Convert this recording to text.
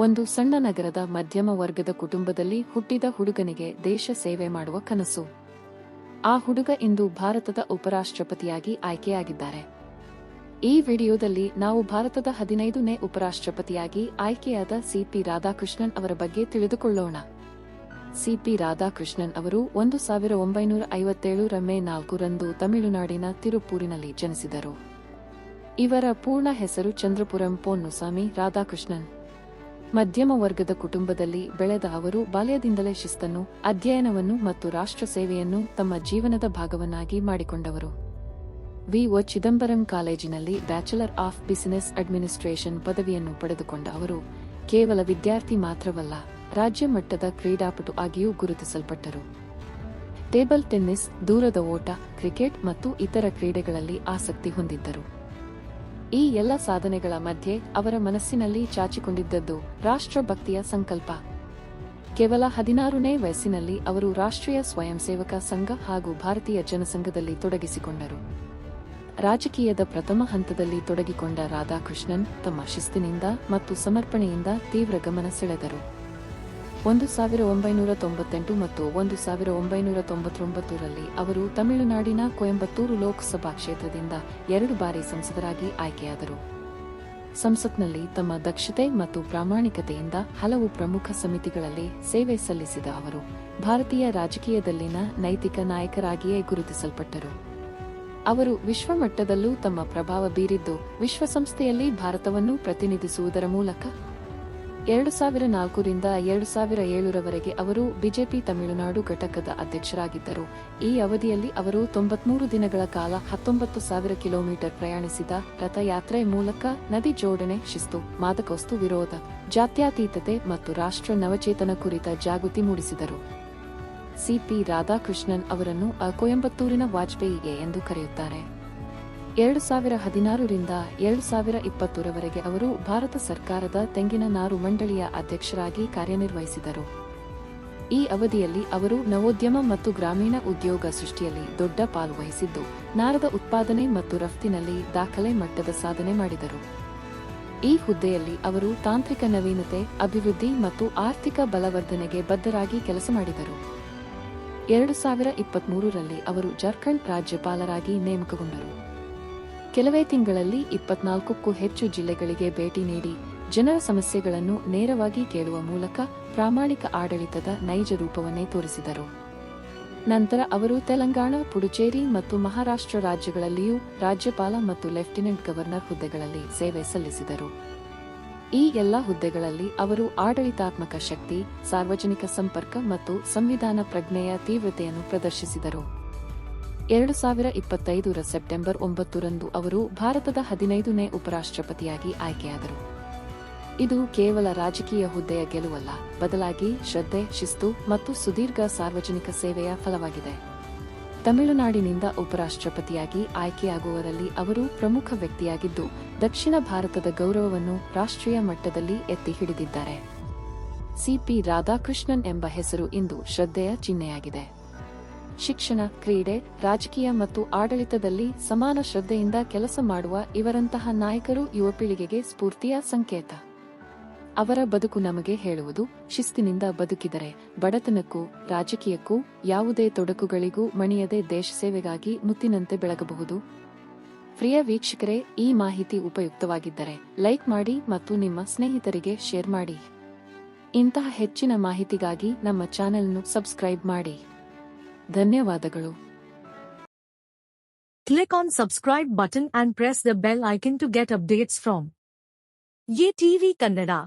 ಒಂದು ಸಣ್ಣ ನಗರದ ಮಧ್ಯಮ ವರ್ಗದ ಕುಟುಂಬದಲ್ಲಿ ಹುಟ್ಟಿದ ಹುಡುಗನಿಗೆ ದೇಶ ಸೇವೆ ಮಾಡುವ ಕನಸು. ಆ ಹುಡುಗ ಇಂದು ಭಾರತದ ಉಪರಾಷ್ಟ್ರಪತಿಯಾಗಿ ಆಯ್ಕೆಯಾಗಿದ್ದಾರೆ. ಈ ವಿಡಿಯೋದಲ್ಲಿ ನಾವು ಭಾರತದ ಹದಿನೈದನೇ ಉಪರಾಷ್ಟ್ರಪತಿಯಾಗಿ ಆಯ್ಕೆಯಾದ ಸಿಪಿ ರಾಧಾಕೃಷ್ಣನ್ ಅವರ ಬಗ್ಗೆ ತಿಳಿದುಕೊಳ್ಳೋಣ. ಸಿಪಿ ರಾಧಾಕೃಷ್ಣನ್ ಅವರು ಒಂದು ಸಾವಿರ ಒಂಬೈನೂರ ಐವತ್ತೇಳರ ಮೇ ನಾಲ್ಕರಂದು ತಮಿಳುನಾಡಿನ ತಿರುಪೂರಿನಲ್ಲಿ ಜನಿಸಿದರು. ಇವರ ಪೂರ್ಣ ಹೆಸರು ಚಂದ್ರಪುರಂ ಪೊನ್ನುಸ್ವಾಮಿ ರಾಧಾಕೃಷ್ಣನ್. ಮಧ್ಯಮ ವರ್ಗದ ಕುಟುಂಬದಲ್ಲಿ ಬೆಳೆದ ಅವರು ಬಾಲ್ಯದಿಂದಲೇ ಶಿಸ್ತನ್ನು, ಅಧ್ಯಯನವನ್ನು ಮತ್ತು ರಾಷ್ಟ್ರ ಸೇವೆಯನ್ನು ತಮ್ಮ ಜೀವನದ ಭಾಗವನ್ನಾಗಿ ಮಾಡಿಕೊಂಡವರು. ವಿ. ಒ ಚಿದಂಬರಂ ಕಾಲೇಜಿನಲ್ಲಿ ಬ್ಯಾಚುಲರ್ ಆಫ್ ಬಿಸಿನೆಸ್ ಅಡ್ಮಿನಿಸ್ಟ್ರೇಷನ್ ಪದವಿಯನ್ನು ಪಡೆದುಕೊಂಡ ಅವರು, ಕೇವಲ ವಿದ್ಯಾರ್ಥಿ ಮಾತ್ರವಲ್ಲ, ರಾಜ್ಯ ಮಟ್ಟದ ಕ್ರೀಡಾಪಟು ಆಗಿಯೂ ಗುರುತಿಸಲ್ಪಟ್ಟರು. ಟೇಬಲ್ ಟೆನ್ನಿಸ್, ದೂರದ ಓಟ, ಕ್ರಿಕೆಟ್ ಮತ್ತು ಇತರ ಕ್ರೀಡೆಗಳಲ್ಲಿ ಆಸಕ್ತಿ ಹೊಂದಿದ್ದರು. ಈ ಎಲ್ಲ ಸಾಧನೆಗಳ ಮಧ್ಯೆ ಅವರ ಮನಸ್ಸಿನಲ್ಲಿ ಚಾಚಿಕೊಂಡಿದ್ದದ್ದು ರಾಷ್ಟ್ರಭಕ್ತಿಯ ಸಂಕಲ್ಪ. ಕೇವಲ ಹದಿನಾರನೇ ವಯಸ್ಸಿನಲ್ಲಿ ಅವರು ರಾಷ್ಟ್ರೀಯ ಸ್ವಯಂ ಸೇವಕ ಸಂಘ ಹಾಗೂ ಭಾರತೀಯ ಜನಸಂಘದಲ್ಲಿ ತೊಡಗಿಸಿಕೊಂಡರು. ರಾಜಕೀಯದ ಪ್ರಥಮ ಹಂತದಲ್ಲಿ ತೊಡಗಿಕೊಂಡ ರಾಧಾಕೃಷ್ಣನ್ ತಮ್ಮ ಶಿಸ್ತಿನಿಂದ ಮತ್ತು ಸಮರ್ಪಣೆಯಿಂದ ತೀವ್ರ ಗಮನ ಸೆಳೆದರು. ಒಂದು ಸಾವಿರ ಒಂಬೈನೂರ ತೊಂಬತ್ತೆಂಟು ಮತ್ತು ಒಂದು ಸಾವಿರ ಒಂಬೈನೂರ ತೊಂಬತ್ತೊಂಬತ್ತರಲ್ಲಿ ಅವರು ತಮಿಳುನಾಡಿನ ಕೊಯಂಬತ್ತೂರು ಲೋಕಸಭಾ ಕ್ಷೇತ್ರದಿಂದ ಎರಡು ಬಾರಿ ಸಂಸದರಾಗಿ ಆಯ್ಕೆಯಾದರು. ಸಂಸತ್ನಲ್ಲಿ ತಮ್ಮ ದಕ್ಷತೆ ಮತ್ತು ಪ್ರಾಮಾಣಿಕತೆಯಿಂದ ಹಲವು ಪ್ರಮುಖ ಸಮಿತಿಗಳಲ್ಲಿ ಸೇವೆ ಸಲ್ಲಿಸಿದ ಅವರು ಭಾರತೀಯ ರಾಜಕೀಯದಲ್ಲಿನ ನೈತಿಕ ನಾಯಕರಾಗಿಯೇ ಗುರುತಿಸಲ್ಪಟ್ಟರು. ಅವರು ವಿಶ್ವಮಟ್ಟದಲ್ಲೂ ತಮ್ಮ ಪ್ರಭಾವ ಬೀರಿದ್ದು ವಿಶ್ವಸಂಸ್ಥೆಯಲ್ಲಿ ಭಾರತವನ್ನು ಪ್ರತಿನಿಧಿಸುವುದರ ಮೂಲಕ ಎರಡು ಸಾವಿರ ನಾಲ್ಕರಿಂದ ಎರಡು ಸಾವಿರ ಏಳರವರೆಗೆ ಅವರು ಬಿಜೆಪಿ ತಮಿಳುನಾಡು ಘಟಕದ ಅಧ್ಯಕ್ಷರಾಗಿದ್ದರು. ಈ ಅವಧಿಯಲ್ಲಿ ಅವರು ತೊಂಬತ್ಮೂರು ದಿನಗಳ ಕಾಲ ಹತ್ತೊಂಬತ್ತು ಸಾವಿರ ಕಿಲೋಮೀಟರ್ ಪ್ರಯಾಣಿಸಿದ ರಥಯಾತ್ರೆ ಮೂಲಕ ನದಿ ಜೋಡಣೆ ಶಿಸ್ತು, ಮಾದಕವಸ್ತು ವಿರೋಧ, ಜಾತ್ಯಾತೀತತೆ ಮತ್ತು ರಾಷ್ಟ್ರ ನವಚೇತನ ಕುರಿತ ಜಾಗೃತಿ ಮೂಡಿಸಿದರು. ಸಿಪಿ ರಾಧಾಕೃಷ್ಣನ್ ಅವರನ್ನು ಕೊಯಂಬತ್ತೂರಿನ ವಾಜಪೇಯಿಗೆ ಎಂದು ಕರೆಯುತ್ತಾರೆ. ಎರಡು ಸಾವಿರ ಹದಿನಾರರಿಂದ ಎರಡು ಸಾವಿರ ಇಪ್ಪತ್ತರವರೆಗೆ ಅವರು ಭಾರತ ಸರ್ಕಾರದ ತೆಂಗಿನ ನಾರು ಮಂಡಳಿಯ ಅಧ್ಯಕ್ಷರಾಗಿ ಕಾರ್ಯನಿರ್ವಹಿಸಿದರು. ಈ ಅವಧಿಯಲ್ಲಿ ಅವರು ನವೋದ್ಯಮ ಮತ್ತು ಗ್ರಾಮೀಣ ಉದ್ಯೋಗ ಸೃಷ್ಟಿಯಲ್ಲಿ ದೊಡ್ಡ ಪಾಲು ವಹಿಸಿದ್ದು, ನಾರದ ಉತ್ಪಾದನೆ ಮತ್ತು ರಫ್ತಿನಲ್ಲಿ ದಾಖಲೆ ಮಟ್ಟದ ಸಾಧನೆ ಮಾಡಿದರು. ಈ ಹುದ್ದೆಯಲ್ಲಿ ಅವರು ತಾಂತ್ರಿಕ ನವೀನತೆ, ಅಭಿವೃದ್ಧಿ ಮತ್ತು ಆರ್ಥಿಕ ಬಲವರ್ಧನೆಗೆ ಬದ್ಧರಾಗಿ ಕೆಲಸ ಮಾಡಿದರು. ಎರಡು ಸಾವಿರ ಇಪ್ಪತ್ಮೂರರಲ್ಲಿ ಅವರು ಜಾರ್ಖಂಡ್ ರಾಜ್ಯಪಾಲರಾಗಿ ನೇಮಕಗೊಂಡರು. ಕೆಲವೇ ತಿಂಗಳಲ್ಲಿ ಇಪ್ಪತ್ನಾಲ್ಕಕ್ಕೂ ಹೆಚ್ಚು ಜಿಲ್ಲೆಗಳಿಗೆ ಭೇಟಿ ನೀಡಿ ಜನರ ಸಮಸ್ಯೆಗಳನ್ನು ನೇರವಾಗಿ ಕೇಳುವ ಮೂಲಕ ಪ್ರಾಮಾಣಿಕ ಆಡಳಿತದ ನೈಜ ರೂಪವನ್ನೇ ತೋರಿಸಿದರು. ನಂತರ ಅವರು ತೆಲಂಗಾಣ, ಪುಡುಚೇರಿ ಮತ್ತು ಮಹಾರಾಷ್ಟ್ರ ರಾಜ್ಯಗಳಲ್ಲಿಯೂ ರಾಜ್ಯಪಾಲ ಮತ್ತು ಲೆಫ್ಟಿನೆಂಟ್ ಗವರ್ನರ್ ಹುದ್ದೆಗಳಲ್ಲಿ ಸೇವೆ ಸಲ್ಲಿಸಿದರು. ಈ ಎಲ್ಲ ಹುದ್ದೆಗಳಲ್ಲಿ ಅವರು ಆಡಳಿತಾತ್ಮಕ ಶಕ್ತಿ, ಸಾರ್ವಜನಿಕ ಸಂಪರ್ಕ ಮತ್ತು ಸಂವಿಧಾನ ಪ್ರಜ್ಞೆಯ ತೀವ್ರತೆಯನ್ನು ಪ್ರದರ್ಶಿಸಿದರು. ಎರಡು ಸಾವಿರ ಇಪ್ಪತ್ತೈದರ ಸೆಪ್ಟೆಂಬರ್ ಒಂಬತ್ತರಂದು ಅವರು ಭಾರತದ ಹದಿನೈದನೇ ಉಪರಾಷ್ಟ್ರಪತಿಯಾಗಿ ಆಯ್ಕೆಯಾದರು. ಇದು ಕೇವಲ ರಾಜಕೀಯ ಹುದ್ದೆಯ ಗೆಲುವಲ್ಲ, ಬದಲಾಗಿ ಶ್ರದ್ಧೆ, ಶಿಸ್ತು ಮತ್ತು ಸುದೀರ್ಘ ಸಾರ್ವಜನಿಕ ಸೇವೆಯ ಫಲವಾಗಿದೆ. ತಮಿಳುನಾಡಿನಿಂದ ಉಪರಾಷ್ಟ್ರಪತಿಯಾಗಿ ಆಯ್ಕೆಯಾಗುವವರಲ್ಲಿ ಅವರು ಪ್ರಮುಖ ವ್ಯಕ್ತಿಯಾಗಿದ್ದು, ದಕ್ಷಿಣ ಭಾರತದ ಗೌರವವನ್ನು ರಾಷ್ಟ್ರೀಯ ಮಟ್ಟದಲ್ಲಿ ಎತ್ತಿ ಹಿಡಿದಿದ್ದಾರೆ. ಸಿಪಿ ರಾಧಾಕೃಷ್ಣನ್ ಎಂಬ ಹೆಸರು ಇಂದು ಶ್ರದ್ಧೆಯ ಚಿಹ್ನೆಯಾಗಿದೆ. ಶಿಕ್ಷಣ, ಕ್ರೀಡೆ, ರಾಜಕೀಯ ಮತ್ತು ಆಡಳಿತದಲ್ಲಿ ಸಮಾನ ಶ್ರದ್ಧೆಯಿಂದ ಕೆಲಸ ಮಾಡುವ ಇವರಂತಹ ನಾಯಕರು ಯುವ ಪೀಳಿಗೆಗೆ ಸ್ಫೂರ್ತಿಯ ಸಂಕೇತ. ಅವರ ಬದುಕು ನಮಗೆ ಹೇಳುವುದು, ಶಿಸ್ತಿನಿಂದ ಬದುಕಿದರೆ ಬಡತನಕ್ಕೂ, ರಾಜಕೀಯಕ್ಕೂ, ಯಾವುದೇ ತೊಡಕುಗಳಿಗೂ ಮಣಿಯದೆ ದೇಶ ಸೇವೆಗಾಗಿ ಮುತ್ತಿನಂತೆ ಬೆಳಗಬಹುದು. ಪ್ರಿಯ ವೀಕ್ಷಕರೇ, ಈ ಮಾಹಿತಿ ಉಪಯುಕ್ತವಾಗಿದ್ದರೆ ಲೈಕ್ ಮಾಡಿ ಮತ್ತು ನಿಮ್ಮ ಸ್ನೇಹಿತರಿಗೆ ಶೇರ್ ಮಾಡಿ. ಇಂತಹ ಹೆಚ್ಚಿನ ಮಾಹಿತಿಗಾಗಿ ನಮ್ಮ ಚಾನೆಲ್ನು ಸಬ್ಸ್ಕ್ರೈಬ್ ಮಾಡಿ. ಧನ್ಯವಾದಗಳು Click on subscribe button and press the bell icon to get updates from Ye TV Kannada.